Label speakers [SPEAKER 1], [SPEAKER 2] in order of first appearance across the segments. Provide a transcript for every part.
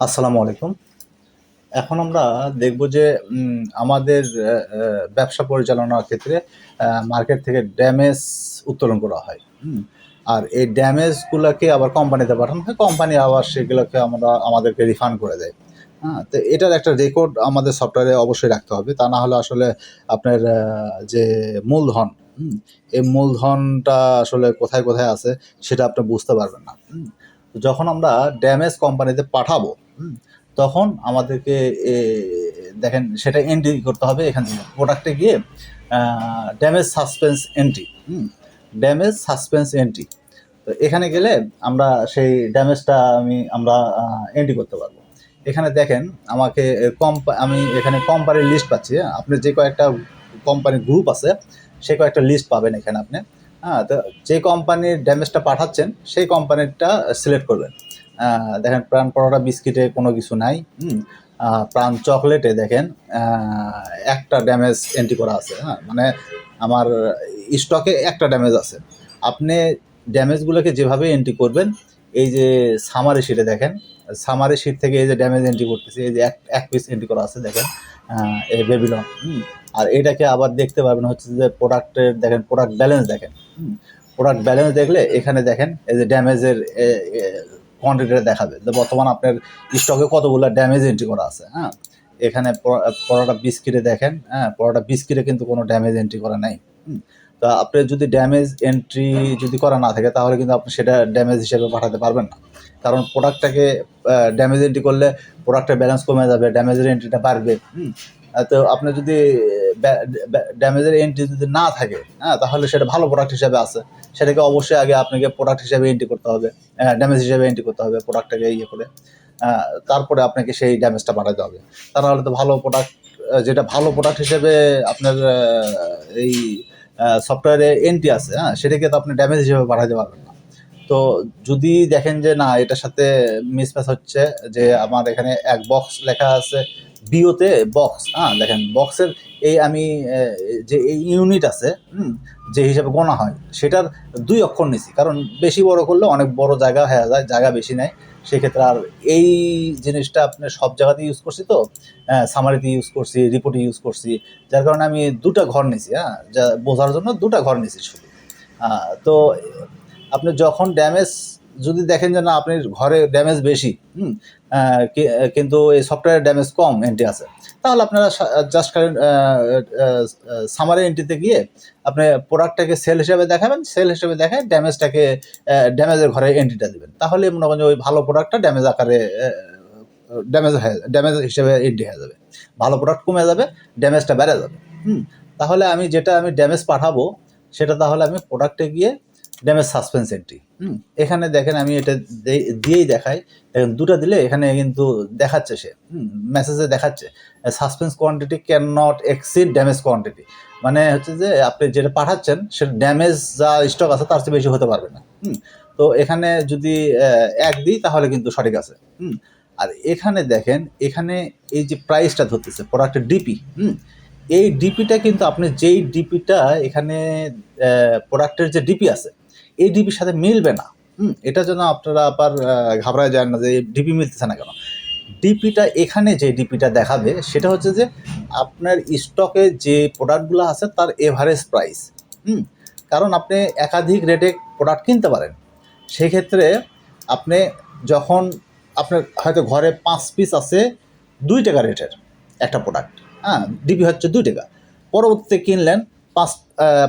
[SPEAKER 1] আসসালামু আলাইকুম। এখন আমরা দেখব যে আমাদের ব্যবসা পরিচালনার ক্ষেত্রে মার্কেট থেকে ড্যামেজ উত্তোলন করা হয়। আর এই ড্যামেজগুলোকে আবার কোম্পানিতে পাঠানো হয়। কোম্পানি আবার সেগুলোকে আমরা, আমাদেরকে রিফান্ড করে দেয়। হ্যাঁ তো এটার একটা রেকর্ড আমাদের সফটওয়্যারে অবশ্যই রাখতে হবে। তা না হলে আসলে আপনার যে মূলধন এই মূলধনটা আসলে কোথায় কোথায় আছে, সেটা আপনি বুঝতে পারবেন না। যখন আমরা ড্যামেজ কোম্পানিতে পাঠাবো তখন আমাদেরকে দেখেন সেটা এন্ট্রি করতে হবে এখান থেকে। প্রোডাক্টে গিয়ে damage suspense entry damage suspense entry তো এখানে গেলে আমরা সেই ড্যামেজটা আমি, আমরা এন্ট্রি করতে পারব। এখানে দেখেন আমাকে কম্পা আমি এখানে কোম্পানির লিস্ট পাচ্ছি? আপনি যে কয়েকটা কোম্পানির গ্রুপ আছে, সে কয়েকটা লিস্ট পাবেন এখানে আপনি। হ্যাঁ তো যে কোম্পানির ড্যামেজটা পাঠাচ্ছেন, সেই কোম্পানিরটা সিলেক্ট করবেন। দেখেন, প্রাণ পরোটা, বিস্কিটে কোনো কিছু নাই। প্রাণ চকলেটে দেখেন একটা ড্যামেজ এন্ট্রি করা আছে হ্যাঁ? মানে আমার স্টকে একটা ড্যামেজ আছে। আপনি ড্যামেজগুলোকে যেভাবে এন্ট্রি করবেন, এই যে সামারি শিটে দেখেন সামারি শিট থেকে এই যে ড্যামেজ এন্ট্রি করতেছি, এই যে এক এক পিস এন্ট্রি করা আছে, দেখেন এই বেবিলন আর এটাকে আবার দেখতে পাবেন হচ্ছে যে প্রোডাক্টের দেখেন প্রোডাক্ট ব্যালেন্স দেখেন প্রোডাক্ট ব্যালেন্স দেখলে এখানে দেখেন, এই যে ড্যামেজের কোয়ান্টিটিটা দেখাবে। যে বর্তমান আপনার স্টকে কতগুলো ড্যামেজ এন্ট্রি করা আছে হ্যাঁ? এখানে পরোটা বিস্কিটে দেখেন হ্যাঁ? পরোটা বিস্কিটে কিন্তু কোনো ড্যামেজ এন্ট্রি করা নাই তা আপনি যদি ড্যামেজ এন্ট্রি যদি করা না থাকে, তাহলে কিন্তু আপনি সেটা ড্যামেজ হিসেবে পাঠাতে পারবেন না। কারণ প্রোডাক্টটাকে ড্যামেজ এন্ট্রি করলে প্রোডাক্টের ব্যালেন্স কমে যাবে ড্যামেজের এন্ট্রিটা বাড়বে তো আপনি যদি ড্যামেজের এন্ট্রি যদি না থাকে হ্যাঁ তাহলে সেটা ভালো প্রোডাক্ট হিসেবে আছে। সেটাকে অবশ্যই আগে আপনাকে প্রোডাক্ট হিসেবে এন্ট্রি করতে হবে ড্যামেজ হিসেবে এন্ট্রি করতে হবে প্রোডাক্টটাকে ইয়ে করে। তারপরে আপনাকে সেই ড্যামেজটা পাঠাতে হবে। তা নাহলে তো ভালো প্রোডাক্ট যেটা ভালো প্রোডাক্ট হিসেবে আপনার এই সফটওয়্যারে এন্ট্রি আছে হ্যাঁ সেটাকে তো আপনি ড্যামেজ হিসেবে পাঠাতে পারবেন না। তো যদি দেখেন যে না, এটার সাথে মিসম্যাচ হচ্ছে, যে আমার এখানে এক বক্স লেখা আছে বিওতে বক্স হ্যাঁ দেখেন বক্সের এই আমি যে এই ইউনিট আছে যে হিসাবে গোনা হয়, সেটার দুই অক্ষর নিছি, কারণ বেশি বড় করলে অনেক বড় জায়গা হয়ে যায়, জায়গা বেশি নেয়, সেক্ষেত্রে আর এই জিনিসটা আপনি সব জায়গাতে ইউজ করছি তো সামারিতে ইউজ করছি রিপোর্টে ইউজ করছি, যার কারণে আমি দুটা ঘর নিছি হ্যাঁ যা বোঝার জন্য দুটা ঘর নিছি শুধু তো আপনি যখন ড্যামেজ যদি দেখেন যে না, আপনি ঘরে ড্যামেজ বেশি, হুম কিন্তু এই সফটওয়্যার ড্যামেজ কম এন্ট্রি আছে, তাহলে আপনারা জাস্ট খালি সামারি এন্ট্রিতে গিয়ে আপনি প্রোডাক্টটাকে সেল হিসেবে দেখাবেন সেল হিসেবে দেখায় ড্যামেজটাকে ড্যামেজের ঘরে এন্ট্রিটা দেবেন। তাহলে মনে করেন যে ওই ভালো প্রোডাক্টটা ড্যামেজ আকারে ড্যামেজ হয়ে ড্যামেজ হিসেবে এন্ট্রি হয়ে যাবে। ভালো প্রোডাক্ট কমে যাবে ড্যামেজটা বেড়ে যাবে, হুম। তাহলে আমি যেটা আমি ড্যামেজ পাঠাবো, সেটা তাহলে আমি প্রোডাক্টে গিয়ে ড্যামেজ সাসপেন্স এন্ট্রি হুম এখানে দেখেন আমি এটা দিয়েই দেখাই। দেখেন দুটো দিলে এখানে কিন্তু দেখাচ্ছে সে। হুম মেসেজে দেখাচ্ছে। Suspense quantity can not exceed damage quantity মানে হচ্ছে যে আপনি যেটা পাঠাচ্ছেন সেটা ড্যামেজ যা স্টক আছে তার চেয়ে বেশি হতে পারবে না। হুম তো এখানে যদি এক দিই তাহলে কিন্তু সঠিক আছে। হুম আর এখানে দেখেন এখানে এই যে প্রাইসটা ধরতেছে প্রোডাক্টের ডিপি হুম এই ডিপিটা কিন্তু আপনি যেই ডিপিটা এখানে প্রোডাক্টের যে ডিপি আছে এই ডিপির সাথে মিলবে না। হুম, এটা যেন আপনারা আবার ঘাবড়ায় যান না যে ডিপি মিলতেছে না কেন। ডিপিটা এখানে যে ডিপিটা দেখাবে, সেটা হচ্ছে যে আপনার স্টকে যে প্রোডাক্টগুলো আছে, তার এভারেজ প্রাইস হুম, কারণ আপনি একাধিক রেটে প্রোডাক্ট কিনতে পারেন। সেক্ষেত্রে আপনি যখন আপনার হয়তো ঘরে পাঁচ পিস আছে, দুই টাকা রেটের একটা প্রোডাক্ট হ্যাঁ ডিপি হচ্ছে দুই টাকা। পরবর্তীতে কিনলেন পাঁচ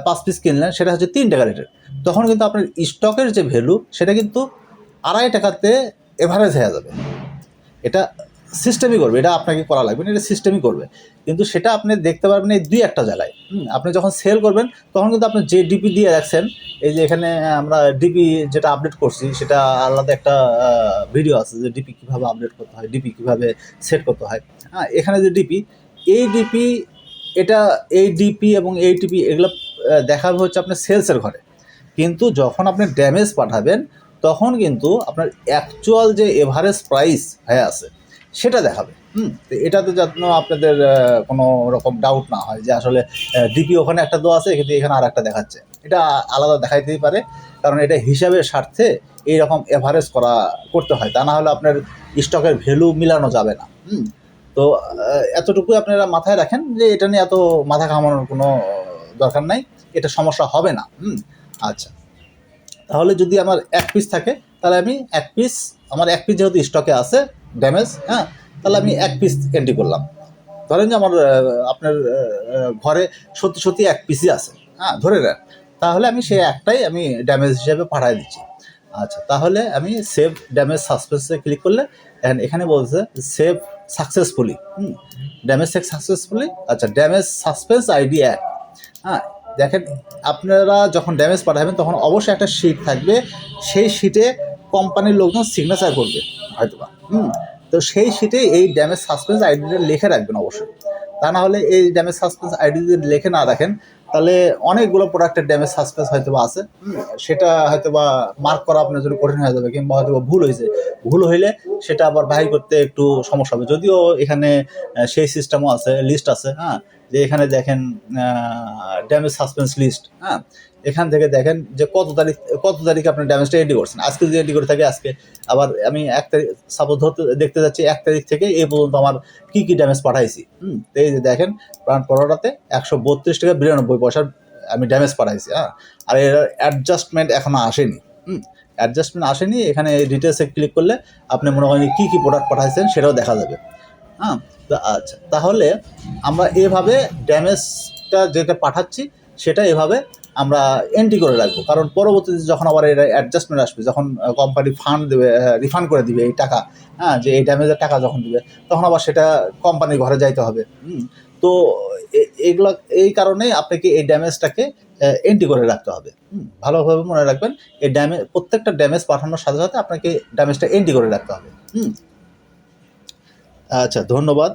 [SPEAKER 1] পাঁচ পিস কিনলেন, সেটা হচ্ছে তিন টাকা রেটের। তখন কিন্তু আপনার স্টকের যে ভ্যালু সেটা কিন্তু আড়াই টাকাতে এভারেজ হয়ে যাবে। এটা সিস্টেমই করবে, এটা আপনাকে করা লাগবে না, এটা সিস্টেমই করবে। কিন্তু সেটা আপনি দেখতে পারবেন এই দুই একটা জায়গায় আপনি যখন সেল করবেন, তখন কিন্তু আপনি যে ডিপি দিয়ে রাখছেন, এই যে এখানে আমরা ডিপি যেটা আপডেট করছি, সেটা আলাদা একটা ভিডিও আছে যে ডিপি কীভাবে আপডেট করতে হয় ডিপি কীভাবে সেট করতে হয়। হ্যাঁ এখানে যে ডিপি এই ডিপি এটা এই ডিপি এবং এই টিপি এগুলো দেখাবে হচ্ছে আপনার সেলসের ঘরে। কিন্তু যখন আপনি ড্যামেজ পাঠাবেন, তখন কিন্তু আপনার অ্যাকচুয়াল যে এভারেজ প্রাইস হয়ে আছে, সেটা দেখাবে। হুম, তো এটাতে যেন আপনাদের কোনো রকম ডাউট না হয় যে আসলে ডিপি ওখানে একটা দেওয়া আছে কিন্তু এখানে আর একটা দেখাচ্ছে। এটা আলাদা দেখাইতেই পারে, কারণ এটা হিসাবের স্বার্থে এইরকম এভারেজ করা, করতে হয়। তা না হলে আপনার স্টকের ভ্যালু মিলানো যাবে না। হুম, তো এতটুকুই আপনারা মাথায় রাখেন যে এটা নিয়ে এত মাথা ঘামানোর কোনো দরকার নাই, এটা সমস্যা হবে না। হুম আচ্ছা। তাহলে যদি আমার এক পিস থাকে, তাহলে আমি এক পিস আমার এক পিস যেহেতু স্টকে আছে ড্যামেজ হ্যাঁ তাহলে আমি এক পিস এন্ট্রি করলাম। ধরেন যে আমার আপনার ঘরে সত্যি সত্যি এক পিসই আছে হ্যাঁ ধরে নেন। তাহলে আমি সেই একটাই আমি ড্যামেজ হিসেবে পাঠিয়ে দিচ্ছি। আচ্ছা তাহলে আমি সেভ ড্যামেজ সাসপেন্সে ক্লিক করলে এখানে বলছে save successfully hmm damage save successfully আচ্ছা ড্যামেজ সাসপেন্স আইডি এক। হ্যাঁ দেখেন, আপনারা যখন ড্যামেজ পাঠাবেন, তখন অবশ্যই একটা শিট থাকবে। সেই শিটে কোম্পানির লোকজন সিগনেচার করবে, হয়তোবা। হুম, তো সেই শিটে এই ড্যামেজ সাসপেন্স আইডিটা লিখে রাখবেন অবশ্যই। তা না হলে এই ড্যামেজ সাসপেন্স আইডি যদি লিখে না রাখেন, তাহলে অনেকগুলো প্রোডাক্টের ড্যামেজ সাসপেন্স হয়তো বা আছে। সেটা হয়তো বা মার্ক করা আপনার জন্য কঠিন হয়ে যাবে, কিংবা হয়তো ভুল হয়েছে। ভুল হইলে সেটা আবার বাহির করতে একটু সমস্যা হবে। যদিও এখানে সেই সিস্টেমও আছে লিস্ট আছে হ্যাঁ যে এখানে দেখেন ড্যামেজ সাসপেন্স লিস্ট হ্যাঁ? এখান থেকে দেখেন যে কত তারিখ, কত তারিখে আপনি ড্যামেজটা এন্ট্রি করছেন। আজকে যদি এন্ট্রি করে থাকে, আজকে। আবার আমি এক তারিখ সাপোজ ধরতে, দেখতে যাচ্ছি, এক তারিখ থেকে এই পর্যন্ত আমার কী কী ড্যামেজ পাঠাইছি। হুম? এই যে দেখেন প্রাণ পরোটাতে একশো বত্রিশ টাকা বিরানব্বই পয়সার আমি ড্যামেজ পাঠাইছি হ্যাঁ? আর এর অ্যাডজাস্টমেন্ট এখনও আসেনি, হুম? অ্যাডজাস্টমেন্ট আসেনি, এখানে ডিটেলসে ক্লিক করলে আপনি মনে করেন কী কী প্রোডাক্ট পাঠাইছেন সেটাও দেখা যাবে হ্যাঁ? আচ্ছা তাহলে আমরা এভাবে ড্যামেজটা যেটা পাঠাচ্ছি, সেটা এভাবে আমরা এন্ট্রি করে রাখব। কারণ পরবর্তীতে যখন আবার এটা অ্যাডজাস্টমেন্ট আসবে, যখন কোম্পানি ফান্ড দেবে রিফান্ড করে দিবে এই টাকা হ্যাঁ যে এই ড্যামেজের টাকা যখন দিবে, তখন আবার সেটা কোম্পানির ঘরে যাইতে হবে। তো এগুলা, এই কারণে আপনাকে এই ড্যামেজটাকে এন্ট্রি করে রাখতে হবে। ভালোভাবে মনে রাখবেন, এই ড্যামেজ প্রত্যেকটা ড্যামেজ পাঠানোর সাথে সাথে আপনাকে ড্যামেজটা এন্ট্রি করে রাখতে হবে। হুম আচ্ছা ধন্যবাদ।